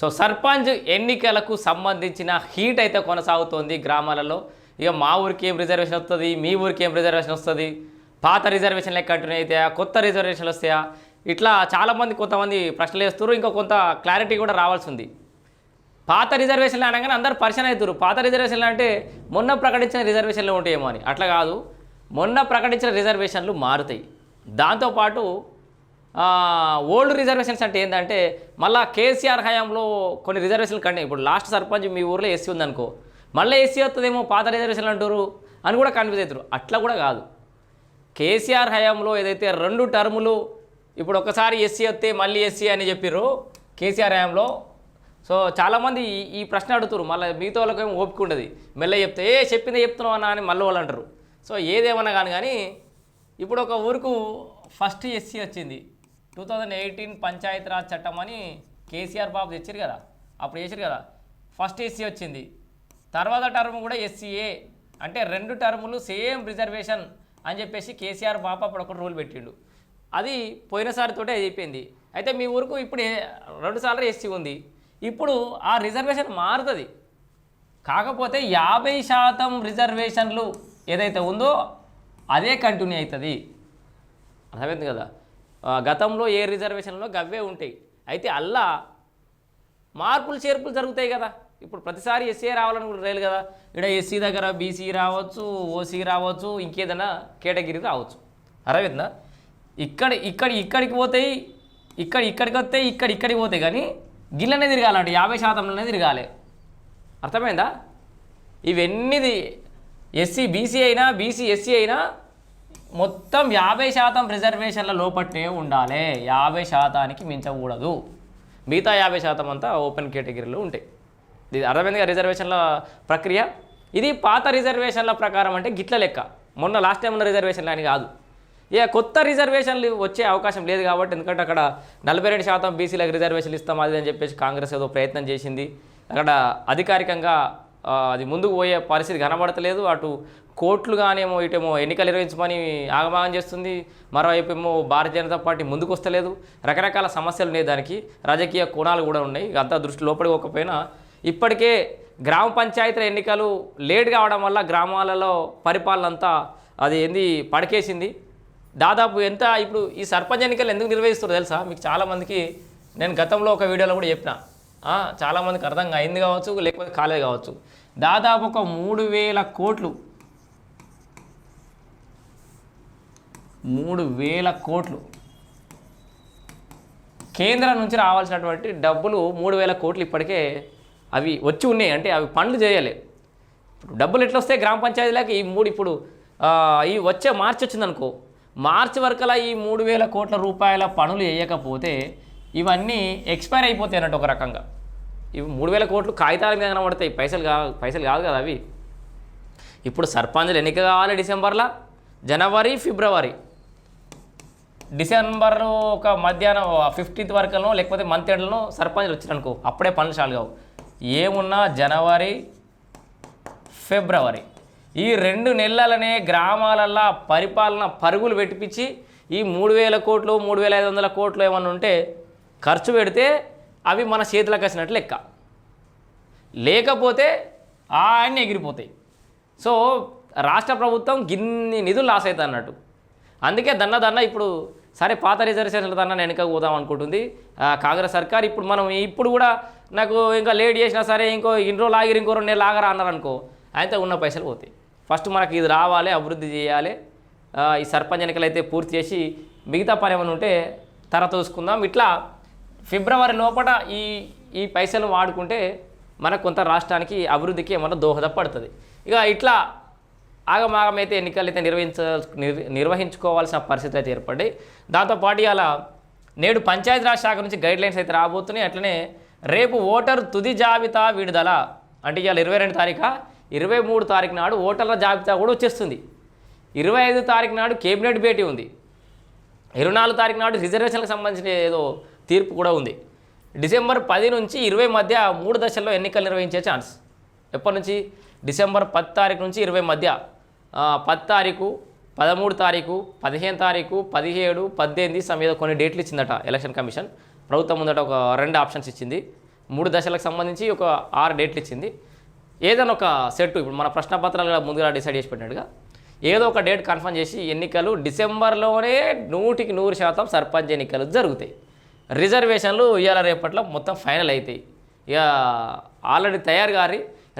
So sarpanch ఎన్నికలకు సంబంధించిన heat అయితే కొనసాగుతోంది గ్రామాలలో. ఇక మా ఊరికి ఏం రిజర్వేషన్ వస్తుంది? మీ ఊరికి ఏం రిజర్వేషన్ వస్తుంది? పాత రిజర్వేషన్ కంటిన్యూ అవుతాయా కొత్త రిజర్వేషన్లు వస్తాయా? ఇట్లా చాలామంది కొంతమంది ప్రశ్నలు వేస్తారు ఇంకా కొంత క్లారిటీ కూడా రావాల్సి ఉంది. పాత రిజర్వేషన్లు అనగానే అందరు పరిచయం అవుతారు. పాత రిజర్వేషన్లు అంటే మొన్న ప్రకటించిన రిజర్వేషన్లు ఉంటాయేమో అని. అట్లా కాదు. మొన్న ప్రకటించిన రిజర్వేషన్లు మారుతాయి. దాంతోపాటు ఓల్డ్ రిజర్వేషన్స్ అంటే ఏంటంటే మళ్ళీ కేసీఆర్ హయాంలో కొన్ని రిజర్వేషన్లు కంటే ఇప్పుడు లాస్ట్ సర్పంచ్ మీ ఊర్లో ఎస్సీ ఉందనుకో మళ్ళీ ఎస్సీ వస్తుందేమో పాత రిజర్వేషన్లు అంటారు అని కూడా కన్ఫ్యూజ్ అవుతారు. అట్లా కూడా కాదు. కేసీఆర్ హయాంలో ఏదైతే రెండు టర్ములు ఇప్పుడు ఒకసారి ఎస్సీ వస్తే మళ్ళీ ఎస్సీ అని చెప్పారు కేసీఆర్ హయాంలో. సో చాలామంది ఈ- ప్రశ్న అడుగుతారు. మళ్ళీ మిగతా వాళ్ళకేమో ఓపిక ఉండదు. మెల్ల చెప్తే ఏ చెప్పిందే చెప్తున్నావు అన్న అని మళ్ళీ వాళ్ళు అంటారు. సో ఏదేమన్నా కానీ కానీ ఇప్పుడు ఒక ఊరుకు ఫస్ట్ ఎస్సీ వచ్చింది. టూ థౌజండ్ ఎయిటీన్ పంచాయతీరాజ్ చట్టం అని కేసీఆర్ బాబు తెచ్చారు కదా. అప్పుడు చేశారు కదా. ఫస్ట్ ఎస్సీ వచ్చింది. తర్వాత టర్మ్ కూడా ఎస్సీఏ అంటే రెండు టర్ములు సేమ్ రిజర్వేషన్ అని చెప్పేసి కేసీఆర్ బాబు అప్పుడు ఒక రూల్ పెట్టిండు. అది పోయినసారితోటే అయిపోయింది. అయితే మీ ఊరుకు ఇప్పుడు రెండు సార్లు ఎస్సీ ఉంది. ఇప్పుడు ఆ రిజర్వేషన్ మారుతుంది. కాకపోతే యాభై శాతం రిజర్వేషన్లు ఏదైతే ఉందో అదే కంటిన్యూ అవుతుంది. అర్థమైంది కదా? గతంలో ఏ రిజర్వేషన్లో గవ్వే ఉంటాయి. అయితే అల్లా మార్పులు చేర్పులు జరుగుతాయి కదా. ఇప్పుడు ప్రతిసారి ఎస్సీ రావాలని కూడా కదా. ఇక్కడ ఎస్సీ దగ్గర బీసీ రావచ్చు ఓసీ రావచ్చు ఇంకేదైనా కేటగిరీ రావచ్చు. అరవిందా ఇక్కడ ఇక్కడ ఇక్కడికి పోతాయి ఇక్కడ ఇక్కడికి వస్తే ఇక్కడ ఇక్కడికి పోతాయి కానీ గిల్లనే తిరగాలంటే యాభై శాతంలోనే తిరగాలి. అర్థమైందా? ఇవన్నీ ఎస్సీ బీసీ అయినా బీసీ ఎస్సీ అయినా మొత్తం యాభై శాతం రిజర్వేషన్ల లోపట్నే ఉండాలి. యాభై శాతానికి మించకూడదు. మిగతా యాభై శాతం అంతా ఓపెన్ కేటగిరీలో ఉంటాయి. ఇది అర్థమైందిగా రిజర్వేషన్ల ప్రక్రియ? ఇది పాత రిజర్వేషన్ల ప్రకారం అంటే గిట్ల లెక్క. మొన్న లాస్ట్ టైం ఉన్న రిజర్వేషన్లు అని కాదు. ఇక కొత్త రిజర్వేషన్లు వచ్చే అవకాశం లేదు కాబట్టి ఎందుకంటే అక్కడ నలభై రెండు శాతం బీసీలకు రిజర్వేషన్లు ఇస్తాం అది అని చెప్పేసి కాంగ్రెస్ ఏదో ప్రయత్నం చేసింది. అక్కడ అధికారికంగా అది ముందుకు పోయే పరిస్థితి కనబడతలేదు. అటు కోర్టులు కానేమో ఇటేమో ఎన్నికలు నిర్వహించమని ఆగమాగం చేస్తుంది. మరోవైపు ఏమో భారతీయ జనతా పార్టీ ముందుకు వస్తలేదు. రకరకాల సమస్యలు ఉన్నాయి దానికి. రాజకీయ కోణాలు కూడా ఉన్నాయి. అంతా దృష్టి లోపలికి పోకపోయినా ఇప్పటికే గ్రామ పంచాయతీల ఎన్నికలు లేట్ కావడం వల్ల గ్రామాలలో పరిపాలన అంతా అది ఏంది పడకేసింది. దాదాపు ఎంత ఇప్పుడు ఈ సర్పంచ్ ఎన్నికలు ఎందుకు నిర్వహిస్తారో తెలుసా? మీకు చాలామందికి నేను గతంలో ఒక వీడియోలో కూడా చెప్పిన. చాలామందికి అర్థం అయింది కావచ్చు లేకపోతే కాలేదు కావచ్చు. దాదాపు ఒక మూడు వేల కోట్లు. మూడు వేల కోట్లు. కేంద్రం నుంచి రావాల్సినటువంటి డబ్బులు మూడు వేల కోట్లు ఇప్పటికే అవి వచ్చి ఉన్నాయి. అంటే అవి పనులు చేయాలి. ఇప్పుడు డబ్బులు ఎట్లా వస్తాయి గ్రామ పంచాయతీలకు ఈ మూడు ఇప్పుడు ఈ వచ్చే మార్చి వచ్చిందనుకో మార్చి వరకలా ఈ మూడు వేల కోట్ల రూపాయల పనులు వేయకపోతే ఇవన్నీ ఎక్స్పైర్ అయిపోతాయి అన్నట్టు ఒక రకంగా. ఇవి మూడు వేల కోట్లు కాగితాల మీద కనబడతాయి. పైసలు కాదు పైసలు కాదు కదా అవి. ఇప్పుడు సర్పంచ్లు ఎన్నిక కావాలి డిసెంబర్లో? జనవరి ఫిబ్రవరి. డిసెంబర్ ఒక మధ్యాహ్నం ఫిఫ్టీన్త్ వరకులో లేకపోతే మంత్ ఎండ్లను సర్పంచ్లు వచ్చిరనుకో అప్పుడే పనులు చాలు కావు. ఏమున్నా జనవరి ఫిబ్రవరి. ఈ రెండు నెలలనే గ్రామాలల్లో పరిపాలన పరుగులు పెట్టిపించి ఈ మూడు వేల కోట్లు మూడు వేల ఐదు వందల కోట్లు ఏమన్నా ఉంటే ఖర్చు పెడితే అవి మన చేతులకు వచ్చినట్టు లెక్క. లేకపోతే అన్నీ ఎగిరిపోతాయి. సో రాష్ట్ర ప్రభుత్వం గిన్ని నిధులు లాస్ అవుతుంది అన్నట్టు. అందుకే దన్న దన్న ఇప్పుడు సరే పాత రిజర్వేషన్ల దన్న వెనుక పోదాం అనుకుంటుంది. కాంగ్రెస్ సర్కార్ ఇప్పుడు మనం ఇప్పుడు కూడా నాకు ఇంకా లేట్ చేసినా సరే ఇంకో ఇన్ని రోజులు ఆగిరి ఇంకో రెండు నెలలు ఆగరా అన్నారు అనుకో ఉన్న పైసలు పోతాయి. ఫస్ట్ మనకి ఇది రావాలి అభివృద్ధి చేయాలి. ఈ సర్పంచ్ ఎన్నికలు అయితే పూర్తి చేసి మిగతా పని ఏమైనా ఉంటే తర్వాత చూసుకుందాం ఇట్లా ఫిబ్రవరి లోపల ఈ ఈ పైసలు వాడుకుంటే మనకు కొంత రాష్ట్రానికి అభివృద్ధికి ఏమన్నా దోహదపడుతుంది. ఇక ఇట్లా ఆగమాగమైతే ఎన్నికలు అయితే నిర్వహించ నిర్వహించుకోవాల్సిన పరిస్థితి అయితే ఏర్పడ్డాయి. దాంతోపాటు ఇలా నేడు పంచాయతీరాజ్ శాఖ నుంచి గైడ్ లైన్స్ అయితే రాబోతున్నాయి. అట్లనే రేపు ఓటర్ తుది జాబితా విడుదల అంటే ఇవాళ ఇరవై రెండు తారీఖు ఇరవై మూడు తారీఖు నాడు ఓటర్ల జాబితా కూడా వచ్చేస్తుంది. ఇరవై ఐదు తారీఖు నాడు కేబినెట్ భేటీ ఉంది. ఇరవై నాలుగు తారీఖు నాడు రిజర్వేషన్లకు సంబంధించిన ఏదో తీర్పు కూడా ఉంది. డిసెంబర్ పది నుంచి ఇరవై మధ్య మూడు దశల్లో ఎన్నికలు నిర్వహించే ఛాన్స్. ఎప్పటి నుంచి? డిసెంబర్ పది తారీఖు నుంచి ఇరవై మధ్య. పది తారీఖు పదమూడు తారీఖు పదిహేను తారీఖు పదిహేడు పద్దెనిమిది సమేత కొన్ని డేట్లు ఇచ్చిందట ఎలక్షన్ కమిషన్. ప్రభుత్వం ముందట ఒక రెండు ఆప్షన్స్ ఇచ్చింది. మూడు దశలకు సంబంధించి ఒక ఆరు డేట్లు ఇచ్చింది. ఏదైనా ఒక సెట్ ఇప్పుడు మన ప్రశ్న పత్రాలు ముందుగా డిసైడ్ చేసి పెట్టినట్టుగా ఏదో ఒక డేట్ కన్ఫర్మ్ చేసి ఎన్నికలు డిసెంబర్లోనే నూటికి నూరు శాతం సర్పంచ్ ఎన్నికలు జరుగుతాయి. రిజర్వేషన్లు ఇవాళ రేపట్లో మొత్తం ఫైనల్ అవుతాయి ఇక ఆల్రెడీ తయారు గారి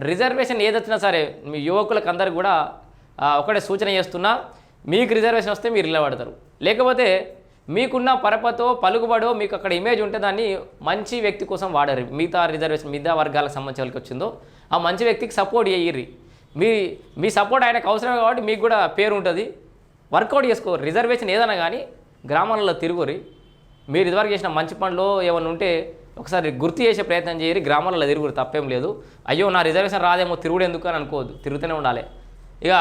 రిజర్వేషన్ ఏదొచ్చినా సరే మీ యువకులకు అందరు కూడా ఒకటే సూచన చేస్తున్నా మీకు రిజర్వేషన్ వస్తే మీరు నిలబడతారు. లేకపోతే మీకున్న పరపతో పలుకుబడో మీకు అక్కడ ఇమేజ్ ఉంటే దాన్ని మంచి వ్యక్తి కోసం వాడరు. మిగతా రిజర్వేషన్ మిగతా వర్గాలకు సంబంధించి వాళ్ళకి వచ్చిందో ఆ మంచి వ్యక్తికి సపోర్ట్ చేయర్రి. మీ మీ సపోర్ట్ ఆయనకు అవసరమే కాబట్టి మీకు కూడా పేరు ఉంటుంది. వర్కౌట్ చేసుకో. రిజర్వేషన్ ఏదైనా కానీ గ్రామాలలో తిరుగురి మీరు ఇదివరకు చేసిన మంచి పనులు ఏమైనా ఉంటే ఒకసారి గుర్తు చేసే ప్రయత్నం చేయరు గ్రామాలలో తిరుగురు తప్పేం లేదు. అయ్యో నా రిజర్వేషన్ రాదేమో తిరుగుడు ఎందుకు అని అనుకోవద్దు. తిరుగుతూనే ఉండాలి. ఇక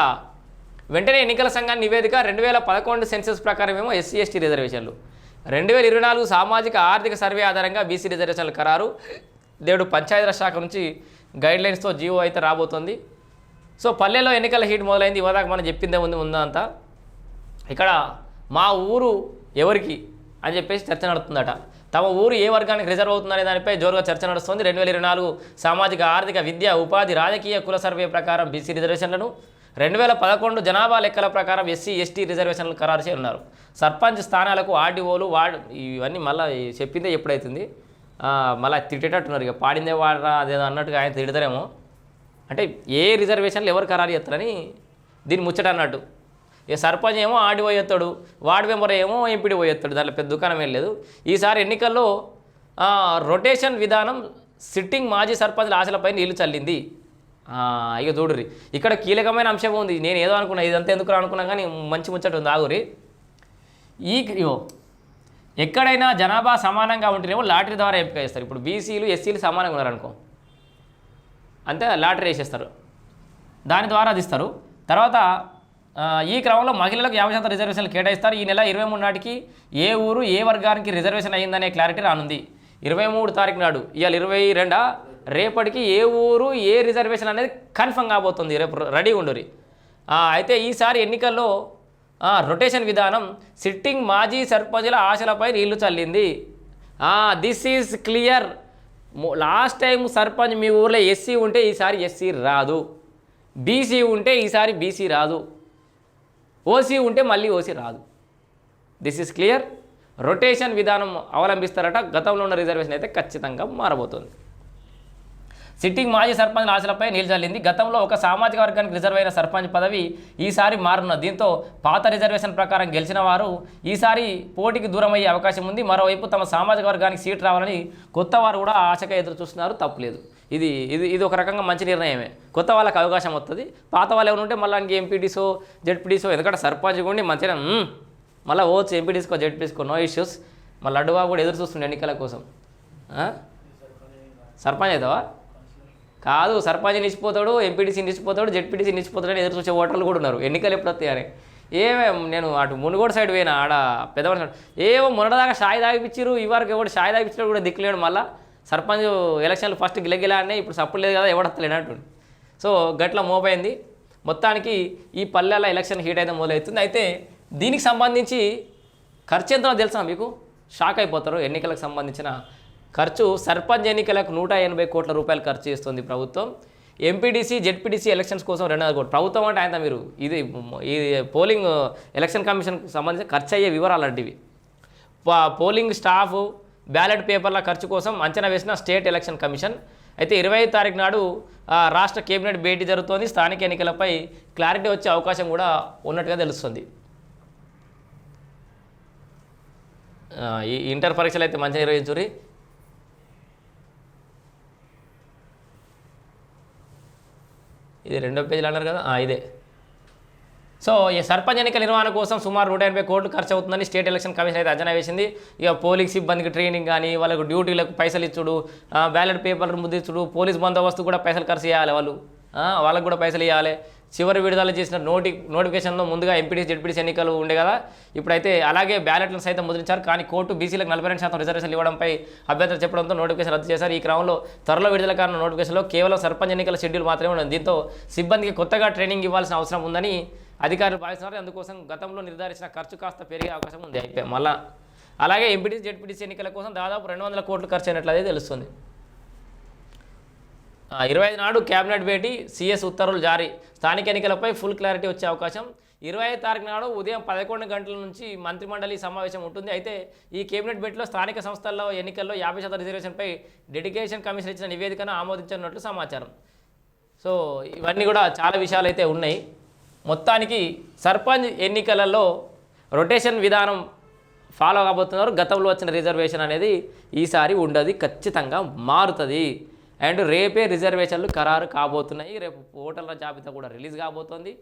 వెంటనే ఎన్నికల సంఘాన్ని నివేదిక రెండు వేల పదకొండు సెన్సెస్ ప్రకారం ఏమో ఎస్సీ ఎస్టీ రిజర్వేషన్లు. రెండు వేల ఇరవై నాలుగు సామాజిక ఆర్థిక సర్వే ఆధారంగా బీసీ రిజర్వేషన్ల ఖరారు. దేవుడు పంచాయతీరాజ్ శాఖ నుంచి గైడ్లైన్స్తో జీవో అయితే రాబోతోంది. సో పల్లెల్లో ఎన్నికల హీట్ మొదలైంది. ఇవాదాక మనం చెప్పిందే ఉంది ఉందంతా ఇక్కడ మా ఊరు ఎవరికి అని చెప్పేసి చర్చ నడుతుందట తమ ఊరు ఏ వర్గానికి రిజర్వ్ అవుతుందనే దానిపై జోరుగా చర్చ నడుస్తుంది. రెండు వేల ఇరవై నాలుగు సామాజిక ఆర్థిక విద్య ఉపాధి రాజకీయ కుల సర్వే ప్రకారం బీసీ రిజర్వేషన్లను రెండు వేల పదకొండు జనాభా లెక్కల ప్రకారం ఎస్సీ ఎస్టీ రిజర్వేషన్లు ఖరారు చేసి ఉన్నారు. సర్పంచ్ స్థానాలకు ఆర్డీఓలు వార్డు ఇవన్నీ మళ్ళీ చెప్పిందే ఎప్పుడైతుంది? మళ్ళీ తిట్టేటట్టున్నారు. ఇక పాడిందే వాడరా అదేదో అన్నట్టుగా ఆయన తిడతారేమో. అంటే ఏ రిజర్వేషన్లు ఎవరు ఖరారు చేస్తారని దీన్ని ముచ్చట అన్నట్టు. ఇక సర్పంచ్ ఏమో ఆడి పోయేస్తాడు వార్డు మెంబర్ ఏమో ఎంపీడి పోయేస్తాడు దాంట్లో పెద్ద దుకాణం ఏం లేదు. ఈసారి ఎన్నికల్లో రొటేషన్ విధానం సిట్టింగ్ మాజీ సర్పంచ్ల ఆశలపై నీళ్ళు చల్లింది. ఇక చూడుర్రి. ఇక్కడ కీలకమైన అంశం ఉంది. నేను ఏదో అనుకున్నా ఇదంతా ఎందుకు అనుకున్నా కానీ మంచి ముచ్చట ఉంది. ఆగురి ఈ ఎక్కడైనా జనాభా సమానంగా ఉంటేనేమో లాటరీ ద్వారా ఎంపిక చేస్తారు. ఇప్పుడు బీసీలు ఎస్సీలు సమానంగా ఉన్నారనుకో. అంతే లాటరీ వేసేస్తారు. దాని ద్వారా అది ఇస్తారు తర్వాత ఈ క్రమంలో మహిళలకు యాభై శాతం రిజర్వేషన్లు కేటాయిస్తారు. ఈ నెల ఇరవై మూడు నాటికి ఏ ఊరు ఏ వర్గానికి రిజర్వేషన్ అయ్యిందనే క్లారిటీ రానుంది. ఇరవై మూడు తారీఖు నాడు ఇవాళ ఇరవై రెండా? రేపటికి ఏ ఊరు ఏ రిజర్వేషన్ అనేది కన్ఫర్మ్ కాబోతుంది. రేపు రెడీ ఉండురి. అయితే ఈసారి ఎన్నికల్లో రొటేషన్ విధానం సిట్టింగ్ మాజీ సర్పంచుల ఆశలపై నీళ్ళు చల్లింది. This is clear. Last time sarpanch మీ ఊర్లో ఎస్సీ ఉంటే ఈసారి ఎస్సీ రాదు. బీసీ ఉంటే ఈసారి బీసీ రాదు. ఓసీ ఉంటే మళ్ళీ ఓసీ రాదు. దిస్ ఈజ్ క్లియర్ రొటేషన్ విధానం అవలంబిస్తారట. గతంలో ఉన్న రిజర్వేషన్ అయితే ఖచ్చితంగా మారబోతుంది. సిట్టింగ్ మాజీ సర్పంచ్ ఆశలపై నిలిచల్లింది గతంలో ఒక సామాజిక వర్గానికి రిజర్వ్ అయిన సర్పంచ్ పదవి ఈసారి మారున్నది దీంతో పాత రిజర్వేషన్ ప్రకారం గెలిచిన వారు ఈసారి పోటీకి దూరం అయ్యే అవకాశం ఉంది. మరోవైపు తమ సామాజిక వర్గానికి సీట్ రావాలని కొత్త వారు కూడా ఆశగా ఎదురు చూస్తున్నారు తప్పులేదు. ఇది ఇది ఇది ఒక రకంగా మంచి నిర్ణయమే. కొత్త వాళ్ళకి అవకాశం వస్తుంది పాత వాళ్ళు ఎవరు ఉంటే మళ్ళీ ఎంపీటీసో జెడ్పీటీసో ఎందుకంటే సర్పంచ్ కూడా మంచిగా మళ్ళీ ఓవచ్చు ఎంపీటీసుకో జెడ్పీటీసుకో నో ఇష్యూస్. మళ్ళీ లడ్డుబాబు కూడా ఎదురు చూస్తుండే ఎన్నికల కోసం. సర్పంచ్ అవుతావా? కాదు సర్పంచ్ నిలిచిపోతాడు ఎంపీటీసీ నిలిచిపోతాడు జెడ్పీటీసీ నిలిచిపోతాడు అని ఎదురు చూసే ఓటర్లు కూడా ఉన్నారు. ఎన్నికలు ఎప్పుడు వస్తాయని ఏమే నేను అటు మునుగోడు సైడ్ పోయినా ఆడ పెద్దవాడి సైడ్. ఏమో మొన్నటిదాకా షాయి దాగిపించారు ఈ వరకు ఎవడు షాయి దాగిపించాడు కూడా దిక్కులేడు మళ్ళీ. సర్పంచ్ ఎలక్షన్లు ఫస్ట్ గిలగిలా అనే ఇప్పుడు సప్పుడు లేదు కదా ఎవడత్తలేడు అంటుండు. సో గట్ల మోపోయింది మొత్తానికి ఈ పల్లెల ఎలక్షన్ హీట్ అయితే మొదలవుతుంది. అయితే దీనికి సంబంధించి ఖర్చు ఎంతో తెలుసా మీకు? షాక్ అయిపోతారు ఎన్నికలకు సంబంధించిన ఖర్చు. సర్పంచ్ ఎన్నికలకు నూట ఎనభై కోట్ల రూపాయలు ఖర్చు చేస్తుంది ప్రభుత్వం. ఎంపీడీసీ జెడ్పీడీసీ ఎలక్షన్స్ కోసం రెండు వందల కోట్లు. ప్రభుత్వం అంటే ఆయన మీరు ఇది ఇది పోలింగ్ ఎలక్షన్ కమిషన్కి సంబంధించిన ఖర్చు అయ్యే వివరాలు లాంటివి పోలింగ్ స్టాఫ్ బ్యాలెట్ పేపర్ల ఖర్చు కోసం అంచనా వేసిన స్టేట్ ఎలక్షన్ కమిషన్. అయితే ఇరవై తారీఖు నాడు రాష్ట్ర కేబినెట్ భేటీ జరుగుతోంది. స్థానిక ఎన్నికలపై క్లారిటీ వచ్చే అవకాశం కూడా ఉన్నట్టుగా తెలుస్తుంది. ఈ ఇంటర్ పరీక్షలు అయితే మంచిగా నిర్వహించురి ఇది రెండో పేజీలు అన్నారు కదా? ఇదే. సో ఈ సర్పంచ్ ఎన్నికల నిర్వహణ కోసం సుమారు నూట ఎనభై కోట్లు ఖర్చు అవుతుందని స్టేట్ ఎలక్షన్ కమిషన్ అయితే అంచనా వేసింది. ఇక పోలింగ్ సిబ్బందికి ట్రైనింగ్ కానీ వాళ్ళకు డ్యూటీలకు పైసలు ఇచ్చుడు బ్యాలెట్ పేపర్లు ముద్రించుడు పోలీస్ బందోబస్తు కూడా పైసలు ఖర్చు చేయాలి వాళ్ళు. వాళ్ళకు కూడా పైసలు ఇవ్వాలి. చివరి విడుదల చేసిన నోటి నోటిఫికేషన్లో ముందుగా ఎంపీటీసీ జెడ్పీటీసీ ఎన్నికలు ఉండే కదా ఇప్పుడైతే అలాగే బ్యాలెట్లను సైతం ముద్రించారు. కానీ కోర్టు బీసీలకు నలభై రెండు శాతం రిజర్వేషన్లు ఇవ్వడంపై అభ్యంతరం చెప్పడంతో నోటిఫికేషన్ రద్దు చేశారు. ఈ క్రమంలో త్వరలో విడుదల కానున్న నోటిఫికేషన్లో కేవలం సర్పంచ్ ఎన్నికల షెడ్యూల్ మాత్రమే ఉంది దీంతో సిబ్బందికి కొత్తగా ట్రైనింగ్ ఇవ్వాల్సిన అవసరం ఉందని అధికారులు భావిస్తున్నారు. అందుకోసం గతంలో నిర్ధారించిన ఖర్చు కాస్త పెరిగే అవకాశం ఉంది. అయిపోయి మళ్ళా అలాగే ఎంపీటీసీ జెడ్పీటీసీ ఎన్నికల కోసం దాదాపు రెండు వందల కోట్లు ఖర్చు అయినట్లయితే తెలుస్తుంది. ఇరవై ఐదు నాడు కేబినెట్ భేటీ సీఎస్ ఉత్తర్వులు జారీ. స్థానిక ఎన్నికలపై ఫుల్ క్లారిటీ వచ్చే అవకాశం. ఇరవై ఐదు తారీఖు నాడు ఉదయం పదకొండు గంటల నుంచి మంత్రిమండలి సమావేశం ఉంటుంది. అయితే ఈ కేబినెట్ భేటీలో స్థానిక సంస్థల్లో ఎన్నికల్లో యాభై శాతం రిజర్వేషన్పై డెడికేషన్ కమిషన్ ఇచ్చిన నివేదికను ఆమోదించనున్నట్లు సమాచారం. సో ఇవన్నీ కూడా చాలా విషయాలు అయితే ఉన్నాయి. మొత్తానికి సర్పంచ్ ఎన్నికలలో రొటేషన్ విధానం ఫాలో కాబోతున్నారు. గతంలో వచ్చిన రిజర్వేషన్ అనేది ఈసారి ఉండదు ఖచ్చితంగా మారుతుంది. అండ్ రేపే రిజర్వేషన్లు ఖరారు కాబోతున్నాయి. రేపు ఓటర్ల జాబితా కూడా రిలీజ్ కాబోతోంది.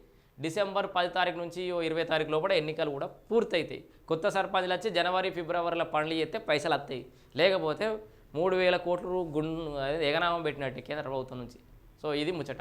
డిసెంబర్ పది తారీఖు నుంచి ఓ ఇరవై తారీఖు లోపల ఎన్నికలు కూడా పూర్తయితాయి. కొత్త సర్పంచ్లు వచ్చి జనవరి ఫిబ్రవరిలో పనులు చేస్తే పైసలు వస్తాయి. లేకపోతే మూడు వేల కోట్లు గుండు ఎగనామం పెట్టినట్టు కేంద్ర ప్రభుత్వం నుంచి. సో ఇది ముచ్చట.